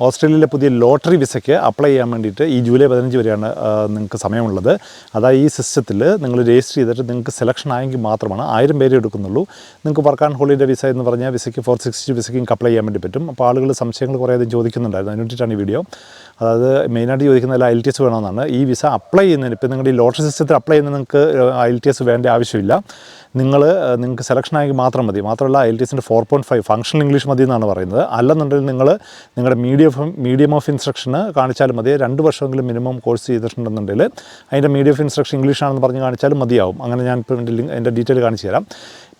ഓസ്ട്രേലിയയിലെ പുതിയ ലോട്ടറി വിസയ്ക്ക് അപ്ലൈ ചെയ്യാൻ വേണ്ടിയിട്ട് ഈ ജൂലൈ പതിനഞ്ച് വരെയാണ് നിങ്ങൾക്ക് സമയമുള്ളത്. അതായത് ഈ സിസ്റ്റത്തിൽ നിങ്ങൾ രജിസ്റ്റർ ചെയ്തിട്ട് നിങ്ങൾക്ക് സെലക്ഷൻ ആയെങ്കിൽ മാത്രമാണ് ആയിരം പേരെ എടുക്കുന്നുള്ളൂ. നിങ്ങൾക്ക് വർക്ക് ആൻഡ് ഹോളിഡേ വിസ എന്ന് പറഞ്ഞാൽ വിസയ്ക്ക് ഫോർ സിക്സ്റ്റി വിസയ്ക്ക് നിങ്ങൾക്ക് അപ്ലൈ ചെയ്യാൻ വേണ്ടി പറ്റും. അപ്പോൾ ആളുകൾ സംശയങ്ങൾ കുറേ അധികം ചോദിക്കുന്നുണ്ടായിരുന്നു. അതിന് വേണ്ടിയിട്ടാണ് ഈ വീഡിയോ. അതായത് മെയിനായിട്ട് ചോദിക്കുന്നത് ഐ ടി എസ് വേണമെന്നാണ്. ഈ വിസ അപ്ലൈ ചെയ്യുന്നതിന് ഇപ്പോൾ നിങ്ങളുടെ ഈ ലോട്ടറി സിസ്റ്റത്തിൽ അപ്ലൈ ചെയ്യുന്ന നിങ്ങൾക്ക് ഐ ടി എസ് വേണ്ട ആവശ്യമില്ല. നിങ്ങൾ നിങ്ങൾക്ക് സെലക്ഷൻ ആയെങ്കിൽ മാത്രം മതി. മാത്രമല്ല ഐ ടി എസിന്റെ four point five functional English മതി എന്നാണ് പറയുന്നത്. അല്ലെന്നുണ്ടെങ്കിൽ നിങ്ങൾ നിങ്ങളുടെ മീഡിയം ഓഫ് മീഡിയം ഓഫ് ഇൻസ്ട്രക്ഷന് കാണിച്ചാലും മതി. രണ്ട് വർഷമെങ്കിലും മിനിമം കോഴ്സ് ചെയ്തിട്ടുണ്ടെന്നുണ്ടെങ്കിൽ അതിന്റെ മീഡിയം ഓഫ് ഇൻസ്ട്രക്ഷൻ ഇംഗ്ലീഷാണെന്ന് പറഞ്ഞ് കാണിച്ചാലും മതിയാവും. അങ്ങനെ ഞാൻ ഇപ്പോൾ എന്റെ ലിങ്ക് ഡീറ്റെയിൽ കാണിച്ചു തരാം.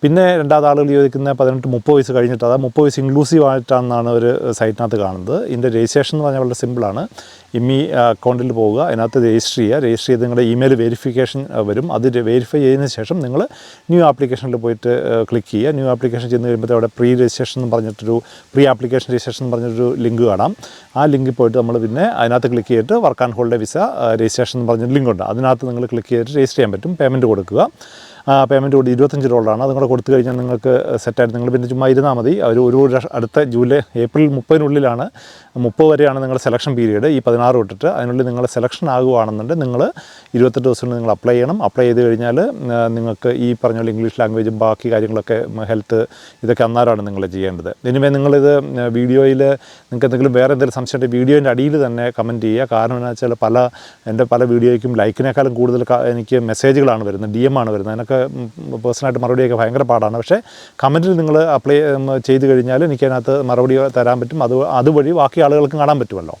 പിന്നെ രണ്ടാമത് ആളുകൾ ചോദിക്കുന്ന പതിനെട്ട് മുപ്പത് വയസ്സ് കഴിഞ്ഞിട്ട് അതാ മുപ്പത് വയസ്സ് ഇൻക്ലൂസീവ് ആയിട്ടാണെന്നാണ് ഒരു സൈറ്റിനകത്ത് കാണുന്നത്. ഇതിന്റെ രജിസ്ട്രേഷൻ എന്ന് പറഞ്ഞാൽ വളരെ സിമ്പിളാണ് ഇമ്മി അക്കൗണ്ടിൽ പോവുക അതിനകത്ത് രജിസ്റ്റർ ചെയ്യുക. രജിസ്റ്റർ ചെയ്ത് നിങ്ങളുടെ ഇമെയിൽ വെരിഫിക്കേഷൻ വരും. അത് വെരിഫൈ ചെയ്തതിന് ശേഷം നിങ്ങൾ ന്യൂ ആപ്ലിക്കേഷനിൽ പോയിട്ട് ക്ലിക്ക് ചെയ്യുക. ന്യൂ ആപ്ലിക്കേഷൻ ചെന്ന് കഴിയുമ്പോൾ അവിടെ പ്രീ രജിസ്ട്രേഷൻ എന്ന് പറഞ്ഞിട്ടൊരു പ്രീ ആപ്ലിക്കേഷൻ രജിസ്ട്രേഷൻ എന്ന് പറഞ്ഞൊരു ലിങ്ക് കാണാം. ആ ലിങ്കിൽ പോയിട്ട് നമ്മൾ പിന്നെ അതിനകത്ത് ക്ലിക്ക് ചെയ്തിട്ട് work and hold visa registration എന്ന് പറഞ്ഞൊരു ലിങ്ക് ഉണ്ട്. അതിനകത്ത് നിങ്ങൾ ക്ലിക്ക് ചെയ്തിട്ട് രജിസ്റ്റർ ചെയ്യാൻ പറ്റും. പേയ്മെന്റ് കൊടുക്കുക. പേയ്മെന്റ് കൂടി ഇരുപത്തഞ്ച് ഡോളറാണ്. അതും കൂടെ കൊടുത്തു കഴിഞ്ഞാൽ നിങ്ങൾക്ക് സെറ്റായിട്ട് നിങ്ങൾ പിന്നെ ചുമ്മാ ഇരുന്നാൽ മതി. ഒരു ഒരു അടുത്ത ജൂലൈ ഏപ്രിൽ മുപ്പതിനുള്ളിലാണ് മുപ്പത് വരെയാണ് നിങ്ങളുടെ സെലക്ഷൻ പീരീഡ് ഈ പതിനാറ് തൊട്ടിട്ട് അതിനുള്ളിൽ നിങ്ങൾ സെലക്ഷൻ ആകുകയാണെന്നുണ്ടെങ്കിൽ നിങ്ങൾ ഇരുപത്തെട്ട് ദിവസം നിങ്ങൾ അപ്ലൈ ചെയ്യണം. അപ്ലൈ ചെയ്ത് കഴിഞ്ഞാൽ നിങ്ങൾക്ക് ഈ പറഞ്ഞ പോലെ ഇംഗ്ലീഷ് ലാംഗ്വേജും ബാക്കി കാര്യങ്ങളൊക്കെ ഹെൽത്ത് ഇതൊക്കെ അന്നേരമാണ് നിങ്ങൾ ചെയ്യേണ്ടത്. ഇനിമേ നിങ്ങളിത് വീഡിയോയിൽ നിങ്ങൾക്ക് എന്തെങ്കിലും വേറെ എന്തെങ്കിലും സംശയം ഉണ്ടെങ്കിൽ വീഡിയോന്റെ അടിയിൽ തന്നെ കമന്റ് ചെയ്യുക. കാരണം എന്താ വെച്ചാൽ പല എന്റെ പല വീഡിയോയ്ക്കും ലൈക്കിനേക്കാളും കൂടുതൽ എനിക്ക് മെസ്സേജുകളാണ് വരുന്നത്. ഡി എം ആണ് വരുന്നത്. അതിനൊക്കെ പേഴ്സണലായിട്ട് മറുപടിയൊക്കെ ഭയങ്കര പാടാണ്. പക്ഷേ കമന്റിൽ നിങ്ങൾ അപ്ലൈ ചെയ്ത് കഴിഞ്ഞാൽ എനിക്കതിനകത്ത് മറുപടി തരാൻ പറ്റും. അത് അതുവഴി ബാക്കി ആളുകൾക്കും കാണാൻ പറ്റുമല്ലോ.